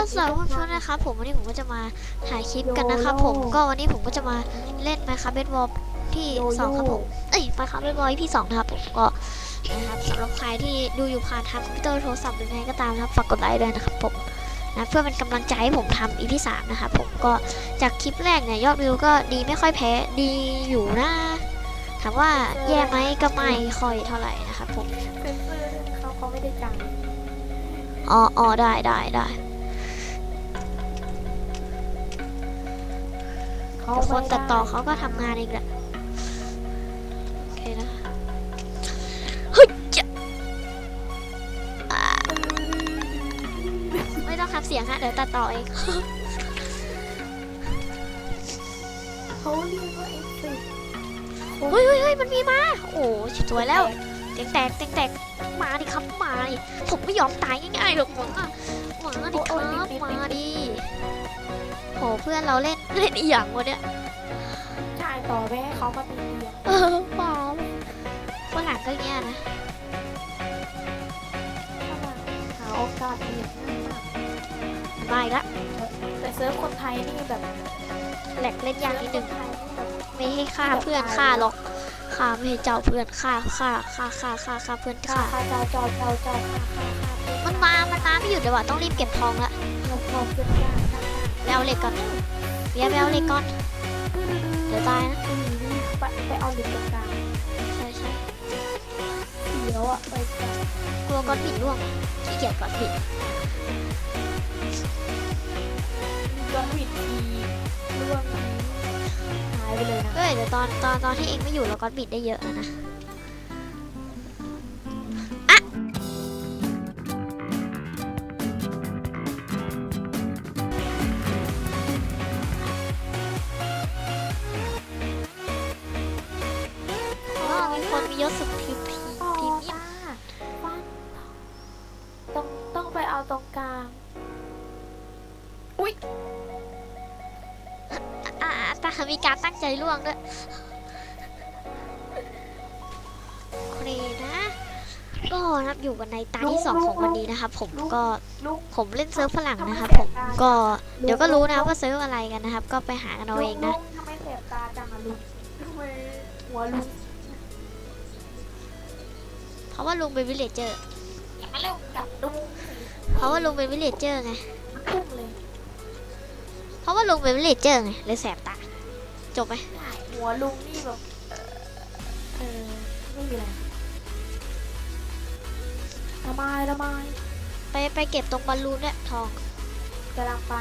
ก็สวัสดีเพื่อนๆนะครับผมวันนี้ผมก็จะมาถ่ายคลิปกันนะครับผมก็วันนี้ผมก็จะมาเล่น Minecraft Bed War ที่สองครับผมเอ้ย Minecraft Bed War ที่สองนะครับผมก็นะครับสำหรับใครที่ดูอยู่ผ่านทางคอมพิวเตอร์โทรศัพท์หรือไงก็ตามนะครับฝากกดไลค์ด้วยนะครับผมนะเพื่อเป็นกำลังใจให้ผมทำ EP สามนะครับผมก็จากคลิปแรกเนี่ยยอดวิวก็ดีไม่ค่อยแพ้ดีอยู่นะถามว่าแย่ไหมก็ไม่ค่อยเท่าไหร่นะครับผมเพื่อนๆเขาเขาไม่ได้จังอ๋ออ๋อได้ได้ได้ แต่คนไม่ไตัดต่อเขาก็ทำงานเองแหละโอเคนะเฮ้ยจะอ่าไม่ต้องทำเสียงฮะเดี๋ยวตัดต่อเองเขาเรียกว่าเอฟเฟกต์เฮ้ยเฮ้ยเฮ้ยมันมีมา โอ้สวยแล้วเต็งแตกเต็งแตกมาดิครับมาดิผมไม่ยอมตายง่ายๆหรอกหวังอะมาดิครับมาดิโหเพื่อนเราเล่น เล่นอีหยังวะเนี่ยใช่ต่อไปให้เขามาตีเดียวเออเปล่าฝรั่งก็เงี้ยนะเข้ามาหาโอกาสดีมากมาอีกละแต่เซิร์ฟคนไทยนี่แบบแหลกเล่นยากนิดนึงเซิร์ฟคนไทยนี่แบบไม่ให้ฆ่าเพื่อนฆ่าหรอกฆ่าไม่ให้เจ้าเพื่อนฆ่าฆ่าฆ่าฆ่าฆ่าฆ่าเพื่อนฆ่าฆ่าฆ่าเจ้าเจ้าเจ้าเจ้าฆ่าฆ่าฆ่ามันมามันมาไม่หยุดเลยว่ะต้องรีบเก็บทองละเราพร้อมจะฆ่าฆ่าไปเอาเหล็กก่อน เบียร์ไปเอาเหล็กก่อน เดี๋ยวตายนะ ไปไปเอาเหล็กตรงกลางใช่ใช่เดี๋ยวอะไปจับกลัวก้อนหินร่วงขี้เกียจก้อนหินจนวิดทีร่วงทีหายไปเลยนะ เฮ้ยเดี๋ยวตอนตอนตอนที่เองไม่อยู่เราก้อนบิดได้เยอะแล้วนะอะ พีพีต่อพีเมียมามฟันต้องต้องไปเอาตรงกลางอ่าแต่มีการตั้งใจล่วงด้วยโอเคนะก็นับอยู่กันในตาที่สองของวันนี้นะครับผมก็ลูกผมเล่นเซิร์ฟฝรั่งนะครับผมก็เดี๋ยวก็รู้นะว่าเซิร์ฟอะไรกันนะครับ ก็ไปหากันเอาเองนะลุทำไมแสบตาจังอะลุงทำไมหัวลุงเพ ราะว่าลุงเป็นวิลเลจเจอร์ อย่างนั้นเร็วกับลุงเพราะว่าลุงเป็นวิลเลจเจอร์ไง พุ่งเลยเพราะว่าลุงเป็นวิลเลจเจอร์ไงเลยแสบตา จบไหมได้หัวลุงนี่แบบเออไม่มีอะไรละไมละไมไปไปเก็บตรงบอลลูนเนี่ยทอง กำลังไป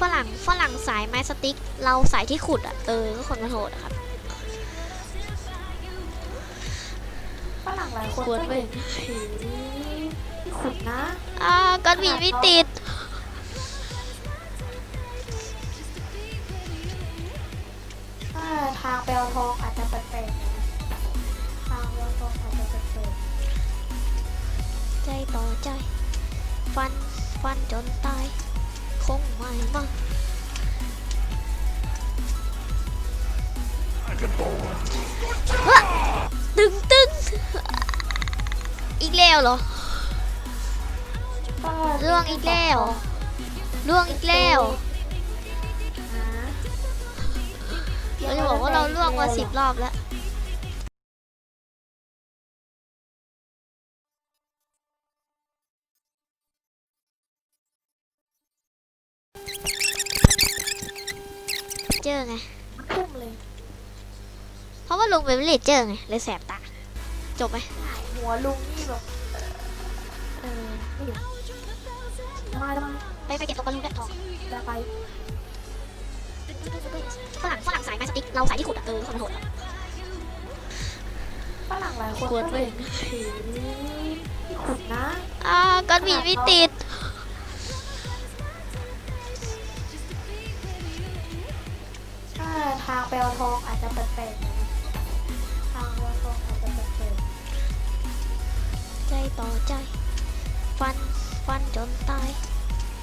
ฝรั่งฝรั่งสายไม้สติ๊ก เราสายที่ขุดอะ เออ ก็คนมาโทษอะครับฝรั่งหลายคนควรก็เว้ยเห็นถือที่ขุดนะอ่าก้อนหินไม่ติดถ้าทางไปเอาทองอาจจะแปลกๆนะทางไปเอาทองอาจจะแปลกใจต่อใจ ฟัน ฟันจนตาย คงไม่มาฮะตึงตึงอีกแล้วเหรอล่วงอีกแล้วล่วงอีกแล้วเราจะบอกว่าเราล่วงมาสิบรอบแล้ว ไงพุ่งเลยเพราะว่าลุงเป็นวิลเลจเจอร์ไงเลยแสบตาจบไหมหัวลุงนี่แบบเออไม่อยู่ละไมละไมไปไปเก็บตกบอลลูนได้ทองจะไปฝรั่งฝรั่งสายไม้สติ๊กเราสายที่ขุดอะเออคนละโหดอะฝรั่งหลายคนควรก็เว้ยเห็นถือที่ขุดนะอ่าก้อนหินไม่ติด ทางไปเอาทองอาจจะแปลกๆนทางไปเอาทองอาจจะแปลกใจต่อใจ ฟันฟันจนตาย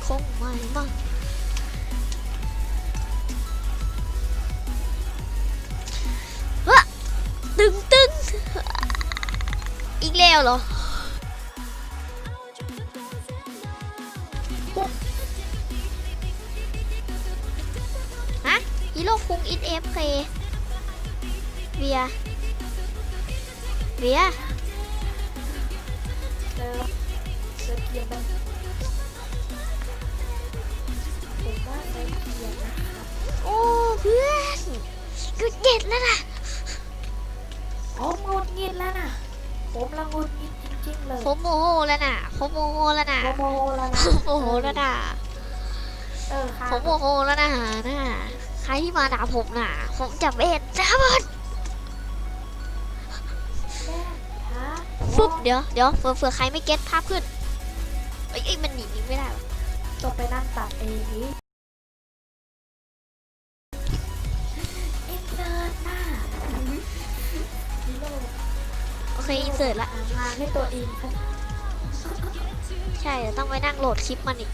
คงไม่มาฮะตึงตึงอีกแล้วเหรอ กูเจ็ดแล้วนะผมงุดหงิดแล้วนะผมละงุดหงิดจริงๆเลยผมโมโหแล้วนะผมโมโหแล้วนะโมโหแล้วนะโมโหแล้วนะเออค่ะผมโมโหแล้วนะนะใครที่มาด่าผมน่ะ ผมจะเบ็ดจ้าบดแม่ฮะฟึบเดี๋ยวเดี๋ยวเผื่อเผื่อใครไม่เก็ตภาพขึ้นเอ้ยเอ้ยมันหนีไม่ได้หรอต้องไปนั่งตัดเอง เคอินเสิร์ตละหางานให้ตัวเองค่ะใช่เดี๋ยวต้องไปนั่งโหลดคลิปมันอีก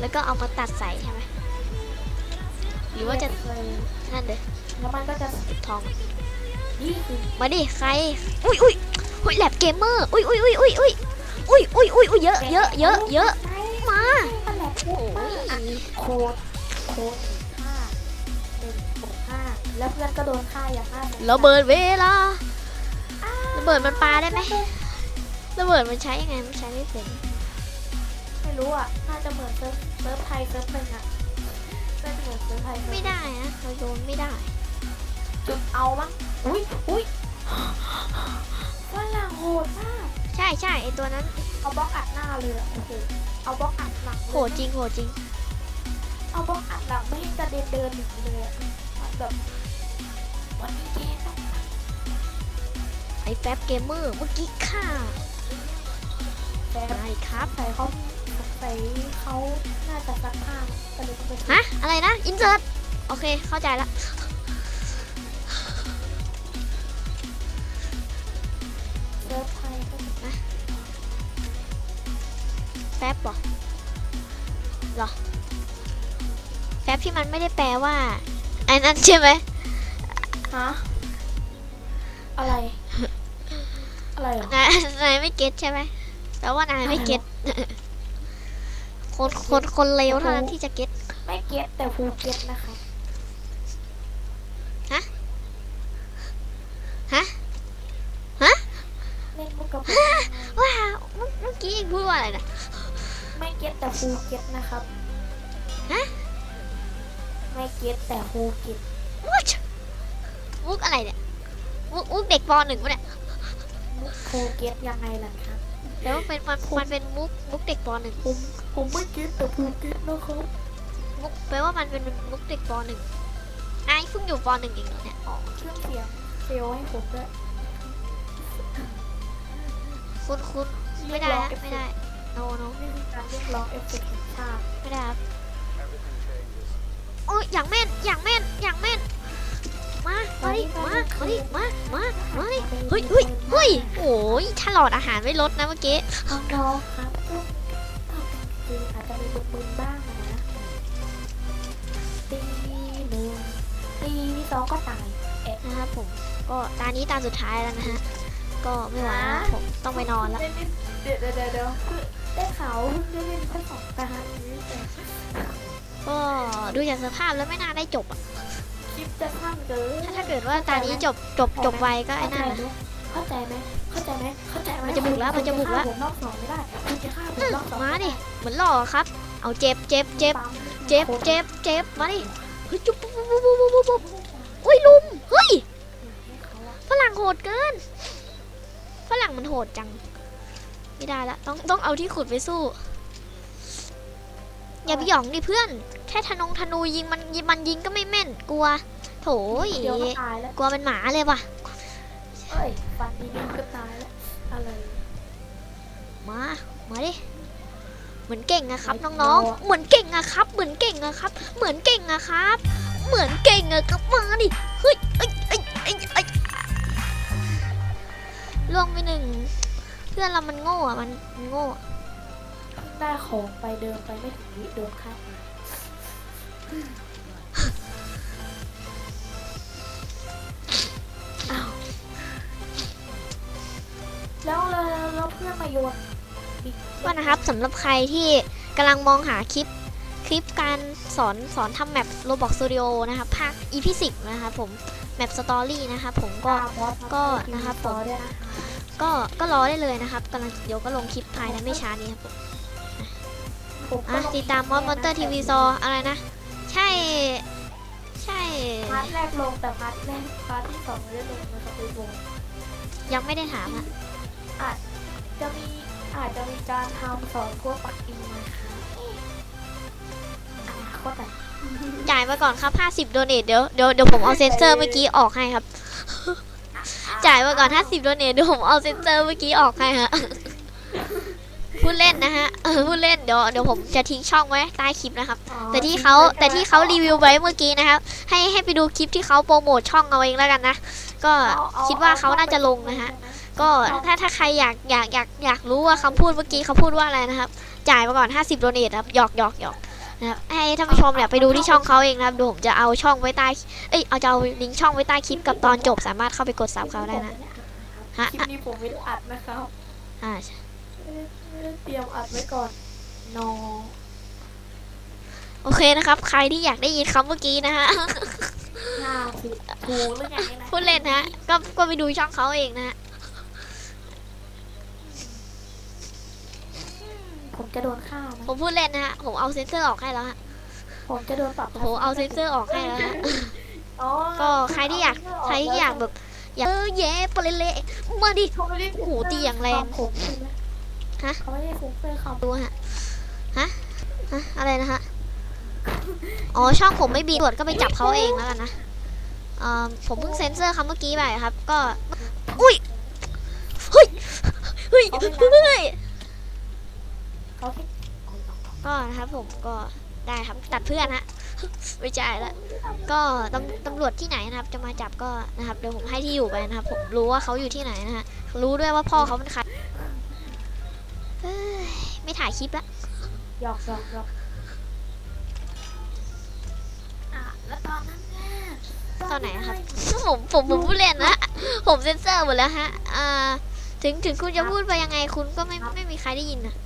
แล้วก็เอามาตัดใส่ใช่ไหมหรือว่าจะเลยนั่นเด้อแล้วมันก็จะปิดทองนี่คือมาดิใครอุ้ยอุ้ยอุ้ยแลบเกมเมอร์อุ้ยอุ้ยอุ้ยอุ้ยอุ้ยอุ้ยอุ้ยอุ้ยอุ้ยเยอะเยอะเยอะเยอะมามันแหลกโอ้มากอะยโคดโคดห้าหนึ่งหกห้าแล้วเพื่อนก็โดนฆ่าอย่างห้าระเบิดเวลาระ เบิดมันปาได้ไหมระเบิดมันใช้ยังไงมันใช้ไม่เป็นไม่รู้อะ น่าจะเหมือนเซิร์ฟเซิร์ฟไทยเซิร์ฟหนึ่งอะน่าจะเหมือนเซิร์ฟไทยเซิร์ฟไม่ได้นะเราโดนไม่ได้ จุดเอามั้งอุ้ยอุ้ยฝรั่งโหดมากใช่ใช่ไอตัวนั้น เอาบล็อกอัดหน้าเลยอะโอ้โหเอาบล็อกอัดหลังเลยโหดจริงโหดจริง เอาบล็อกอัดหลังไม่ให้กระเด็นเดินหนีเลยอะแบบวันนี้เกมต้อง ไอแป๊บเกมเมอร์เมื่อกี้ค่ะแต่ไอครับใส่เขาใส่เขาน่าจะซักผ้าก็เลยต้องไปฮะ อะไรนะ อินเสิร์ต โอเค เข้าใจละเซิร์ฟไทยก็แป๊บบอกหรอแป๊บที่มันไม่ได้แปลว่าไอ้นั่นใช่ไหมฮะ อะไร อะไรเหรอนายนายไม่เก็ตใช่ไหมแปลว่านายไม่เก็ตคนคนคนเลวเท่านั้นที่จะเก็ต ไม่เก็ตแต่ภูเก็ตนะคะฮะ ฮะเล่นมุกกับว้าวเมื่อเมื่อกี้เองพูดว่าอะไรนะ ไม่เก็ตแต่ภูเก็ตนะครับ ฮะ ไม่เก็ตแต่ภูเก็ตมุกมุกอะไรเนี่ย มุกมุกเด็กปหนึ่งปะเนี่ย มุกภูเก็ตยังไงล่ะครับแต่ว่าเป็นมันมันเป็นมุกมุกเด็กปหนึ่งผมผมไม่เก็ตแต่ภูเก็ตนะครับมุกแปลว่ามันเป็นมุกเด็กปหนึ่งนายเพิ่งอยู่ปหนึ่งเองเหรอเนี่ยอ๋อเครื่องเสียงเฟลให้ผมด้วยคุณคุณไม่ได้ละไม่ได้โนโนนี่คือการเรียกร้องเอฟเฟกต์แห่งชาติไม่ได้ครับโอ้ยอย่างแม่นอย่างแม่นอย่างแม่น มามาดิมามาดิมามามาดิเฮ้ยเฮ้ยเฮ้ยโอ้ยถ้าหลอดอาหารไม่ลดนะเมื่อกี้น้องๆครับก็คืออาจจะมีบึนๆบ้างนะตีหนึ่งตีสองก็ตายนะครับผมก็ตานี้ตาสุดท้ายแล้วนะฮะก็ไม่ไหวแล้วผมต้องไปนอนแล้วเดี๋ยวเดี๋ยวเดี๋ยวเดี๋ยวคือได้ข่าวเพิ่งได้เล่นแค่สองตานี้แต่ก็ดูจากสภาพแล้วไม่น่าได้จบอะ คลิปจะพังเกินถ้าถ้าเกิดว่าตานี้จบจบจบไวก็ไอ้นั่นนะ เข้าใจไหมเข้าใจไหมเข้าใจไหมมันจะบุกแล้วมันจะบุกแล้วคุณฆ่าผมรอบสองไม่ได้คุณจะฆ่าผมรอบสองมาดิเหมือนหล่อครับ เอาเจ็บเจ็บเจ็บเจ็บเจ็บเจ็บมาดิเฮ้ยจุ๊บปุ๊บปุ๊บปุ๊บปุ๊บปุ๊บอุ้ยลุมเฮ้ยฝรั่งโหดเกินฝรั่งมันโหดจัง ไม่ได้ละต้องต้องเอาที่ขุดไปสู้ อย่าไปหยองดิเพื่อน แค่ธนงธนูยิงมันยิงมันยิงก็ไม่แม่นกลัว โถยเดี๋ยวก็ตายแล้วกลัวเป็นหมาเลยว่ะ เอ้ยฟันดีๆก็ตายแล้วอะไรมา มาดิ เหมือนเก่งอะครับน้องๆ เหมือนเก่งอะครับ เหมือนเก่งอะครับ เหมือนเก่งอะครับ เหมือนเก่งอะครับมาดิ เฮ้ยเอ้ยเอ้ยเอ้ยเอ้ยล่วงไปหนึ่ง เพื่อนเรามันโง่อะมันมันโง่อะเพิ่งได้ของไปเดินไปไม่ถึงวิโดนฆ่า เพื่อนมาโยนบิ๊กว่านะครับสำหรับใครที่กำลังมองหาคลิปคลิปการสอนสอนทำแมป Roblox Studio นะครับภาค EP 10นะครับผมแมปสตอรี่นะครับผมก็ก็นะครับผมด้วยนะก็ก็รอได้เลยนะครับกำลังเดี๋ยวก็ลงคลิปภายในไม่ช้านี้ครับผมผมก็อะลงติดตามมอสมอนเตอร์ทีวีซออะไรนะ ใช่ ใช่พาร์ทแรกลงแต่พาร์ทแรกพาร์ทที่สองไม่ได้ลงนะครับไปลงยังไม่ได้ถามอะจะมีอาจจะมีการทำสอนพวกปักอินนะคะอนาคตอะจ่ายมาก่อนครับ 50 โดเนทเดี๋ยวเดี๋ยวเดี๋ยวผมเอาเซนเซอร์เมื่อกี้ออกให้ครับ จ่ายมาก่อน 50 โดเนทเดี๋ยวผมเอาเซนเซอร์เมื่อกี้ออกให้ฮะพูดเล่นนะฮะเออพูดเล่นเดี๋ยวเดี๋ยวผมจะทิ้งช่องไว้ใต้คลิปนะครับอ๋อแต่ที่เขาแต่ที่เขารีวิวไว้เมื่อกี้นะครับ ให้ให้ไปดูคลิปที่เขาโปรโมทช่องเอาเองแล้วกันนะ ก็เอเอคิดว่าเขาน่าจะลงนะฮะ ก็ถ้าถ้าใครอยากอยากอยากอยากรู้ว่าคำพูดเมื่อกี้เขาพูดว่าอะไรนะครับ จ่ายมาก่อน 50โดเนทครับหยอกหยอกหยอกนะครับให้ท่านผู้ชมเนี่ยไปดูที่ช่องเขาเองนะครับเดี๋ยวผมจะเอาช่องไว้ใต้เอ้ยเอาจะเอาลิงก์ช่องไว้ใต้คลิปกับตอนจบสามารถเข้าไปกดซับเขาได้นะฮะคลิปนี้ผมไม่ได้อัดนะครับอ่าไม่ได้เตรียมอัดไว้ก่อนนอโอเคนะครับ ใครที่อยากได้ยินคำเมื่อกี้นะฮะหน้าผิดถูหรือไงนะพูดเล่นนะฮะก็ก็ไปดูช่องเขาเองนะฮะ ผมจะโดนฆ่าไหมผมพูดเล่นนะฮะ ผมเอาเซนเซอร์ออกให้แล้วฮะ ผมจะโดนปรับโอ้โหเอาเซนเซอร์ออกให้แล้วฮะ อ๋อก็ใครที่อยากใครที่อยากแบบอยากเออเย่ปะเละๆมาดิ เขาไม่ได้โอ้โหตีอย่างแรง ผมใช่ไหมฮะ เขาไม่ได้ฟุ้งเฟ้อคำดูฮะ ฮะ ฮะ อะไรนะฮะ อ๋อ ช่องผมไม่บีตรวจก็ไปจับเขาเองแล้วกันนะเอ่อผมเพิ่งเซ็นเซอร์คำเมื่อกี้ไปครับ ก็ อุ้ย เฮ้ย เฮ้ย เฮ้ย เขาแค่ก็นะครับผมก็ได้ครับตัดเพื่อนฮะ ไม่ใช่ละก็ตำตำรวจที่ไหนนะครับ จะมาจับก็นะครับเดี๋ยวผมให้ที่อยู่ไปนะครับ ผมรู้ว่าเขาอยู่ที่ไหนนะฮะรู้ด้วยว่าพ่อเขาเป็นใครเฮ้ยไม่ถ่ายคลิปละหยอกหยอกหยอกอะแล้วตอนนั้นแน่ตอนไหนอะครับ ผมผมผมพูดเล่นนะผมเซ็นเซอร์หมดแล้วฮะอ่าถึงถึงคุณจะพูดไปยังไงคุณก็ไม่ไม่มีใครได้ยินนะครับเ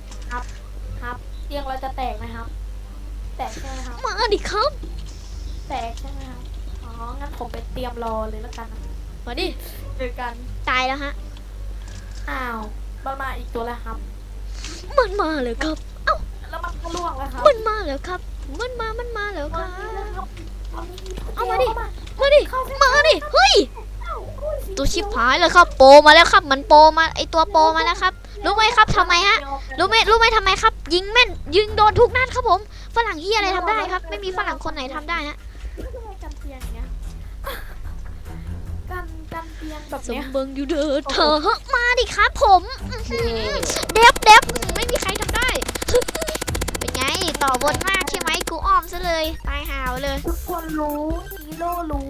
ตียงเราจะแตกไหมครับ แตกใช่ไหมครับ มาดิครับ แตกใช่ไหมครับ อ๋อ งั้นผมไปเตรียมรอเลยแล้วกันนะมาดิเจอกัน ตายแล้วฮะ อ้าวมันมาอีกตัวแล้วครับ มันมาแล้วครับแล้วมันก็ล่วงแล้วครับมันมาแล้วครับ มันมา มันมาแล้วครับ เอานี่เอามาดิเข้มาดิเข้ามาดิ เฮ้ยเข้าอุ้ย ตัวชิบหายเลยครับ โปรมาแล้วครับ มันโปรมา ไอตัวโปรมาแล้วครับ รู้ไหมครับทำไมฮะ รู้ไหมรู้ไหมทำไมครับ ยิงแม่นยิงโดนทุกนัดครับผม ฝรั่งที่อะไรทำได้ครับ ไม่มีฝรั่งคนไหนทำได้ฮะทำไมกันเตียงอย่างเงี้ยกันกันเตียงแบบสมเนี้ยเบิงอยู่เด้อเธอมาดิครับ ผมอื้อหือเดฟเดฟไม่มีใครทำได้ เป็นไงต่อบนมากใช่ไหมกูอ้อมซะเลยตายหาวเลย ทุกคนรู้ฮีโร่รู้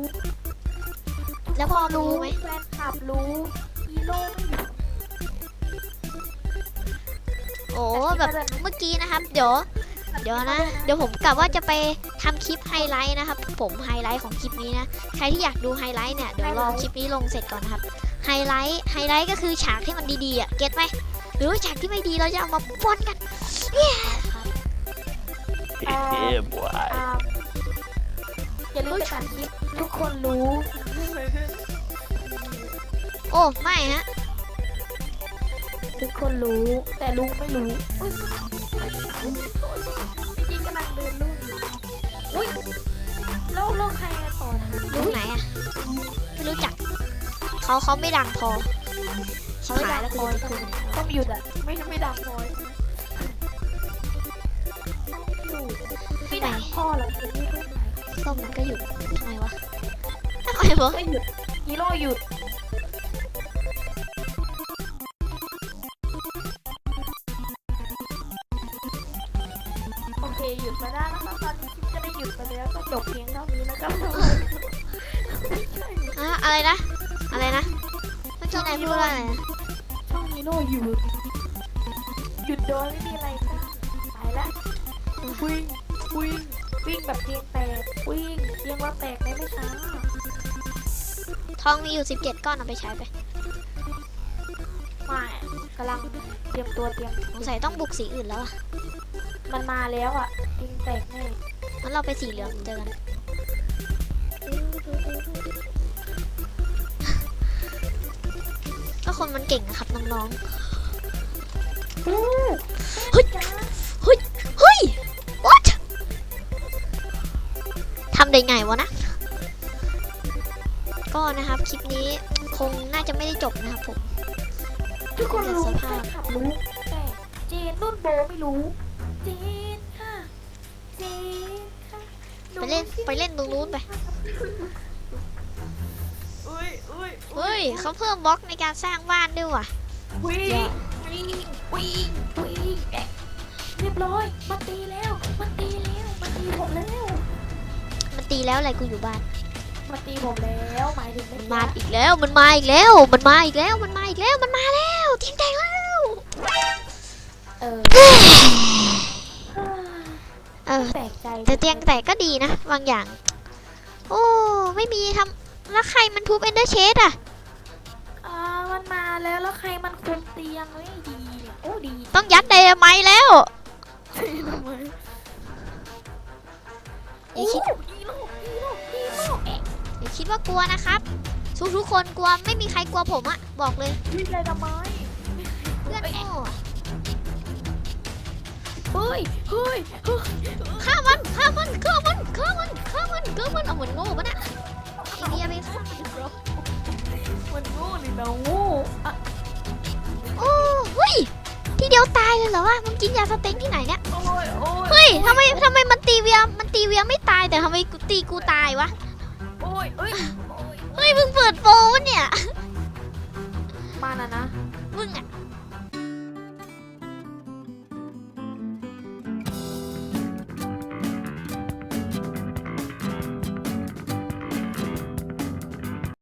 แล้วพอรู้ไหม แฟนคลับรู้ฮีโร่ไม่อยู่ โอ้แบบเมื่อกี้นะครับ เดี๋ยวเดี๋ยวนะ เดี๋ยวผมกะว่าจะไปทำคลิปไฮไลท์นะครับ ผมไฮไลท์ของคลิปนี้นะ ใครที่อยากดูไฮไลท์เนี่ย เดี๋ยวรอคลิปนี้ลงเสร็จก่อนนะครับ ไฮไลท์ ไฮไลท์ก็คือฉากที่มันดีๆอะ เก็ตไหมหรือว่าฉากที่ไม่ดีเราจะเอามาป้อนกัน Yeah, boy. อ่าอย่าลืมไปตัดคลิปทุกคนรู้ โอ้ ไม่ฮะ ทุกคนรู้ แต่ลุงไม่รู้อุ๊ยจริงกำลังเดินลุ่นอยู่อุ้ยแล้วแล้วใครมาต่อนะรู้ไหนอะไม่รู้จัก เขาเขาไม่ดังพอชิบไม่หาดัยงแล้วพกูอคือต้องหยุดอะไม่ไม่ดังพอไม่ดังพอหรอกคือไม่ได้ไหนส้มมันก็หยุดทำไมวะทำไมวะไม่หยุดฮีโร่หยุด หยุดมาได้แล้วครับตอนนี้คลิปจะได้หยุดไปแล้วก็จบเพียงเท่านี้นะครับอะอะไรนะ อะไรนะเมื่อกี้นายพูดว่าอะไรนะช่องฮีโร่หยุดหยุดโดยไม่มีอะไรกั้นไปละวิ่งวิ่งวิ่งแบบเตียงแตกวิ่งเตียงว่าแตกได้ไม่ช้าทองมีอยู่ 17 ก้อนเอาไปใช้ไปไม่กำลังเตรียมตัวเตรียมสงสัยต้องบุกสีอื่นแล้วอะ มันมาแล้วอะแยิงแตกแน่งั้นเราไปสีเหลืองเจอกันก็คนมันเก่งนะครับน้องเฮ้เฮ้ยยจ้าๆเฮ้ยเฮ้ย what ทำได้ไงวะนะ ก็นะครับคลิปนี้คงน่าจะไม่ได้จบนะครับผมทุกคนรู้เดี๋ยวสแฟภาพนคลับรู้แต่เจนนุ่นโบไม่รู้เจนค่ะเจนค่ะหไปเล่นไปเล่นตรงนู้นไป อุ้ยอุ้ยเฮ้ยเขาเพิ่มบล็อกในการสร้างบ้านด้วยว่ะ วิ่งวิ่งวิ่งวิ่งแอะเรียบร้อยมันตีแล้วมันตีแล้วมันตีผมแล้วมันตีแล้วอะไรกูอยู่บ้านมันตีผมแล้วหมายถึงมันมาอีกแล้วมันมาอีกแล้วมันมาอีกแล้วมันมาอีกแล้วมันมาแล้วเทียงแตกแล้ว เออ เออ แปลกใจแต่เตียงแตกก็ดีนะ บางอย่าง โอ้ ไม่มีทำแล้วใครมันทุบเอนเดอร์เชดอะอ่ามันมาแล้วแล้วใครมันคุมเตียงไม่ดีเนี่ยโอ้ดีต้องยัดไดนาไมต์แล้ว ทำไมอย่าคิดฮีโร่ฮีโร่ฮีโร่เอ๊ะอย่าคิดว่ากลัวนะครับ ทุกทุกๆคนกลัวไม่มีใครกลัวผมอะบอกเลย วิ่งเลยทำไมเพื่อนโง่อะ เฮ้ยเฮ้ยเฮ้ยฆ่ามันฆ่ามันฆ่ามันฆ่ามันฆ่ามันฆ่ามันเอาเหมือนโง่ปะเนี่ยไอเดียไปฆ่ามันมันโง่นี่นะโง่อะโอ้เฮ้ยทีเดียวตายเลยเหรอวะมึงกินยาสเต็กที่ไหนเนี่ยโอ้ยโอ้ยเฮ้ยทำไมทำไมมันตีเวียมันตีเวียไม่ตายแต่ทำไมกูตีกูตายวะโอ้ยเอ้ยโอ้ยเฮ้ยมึงเปิดโปรวะเนี่ยมาน่ะนะมึงอะ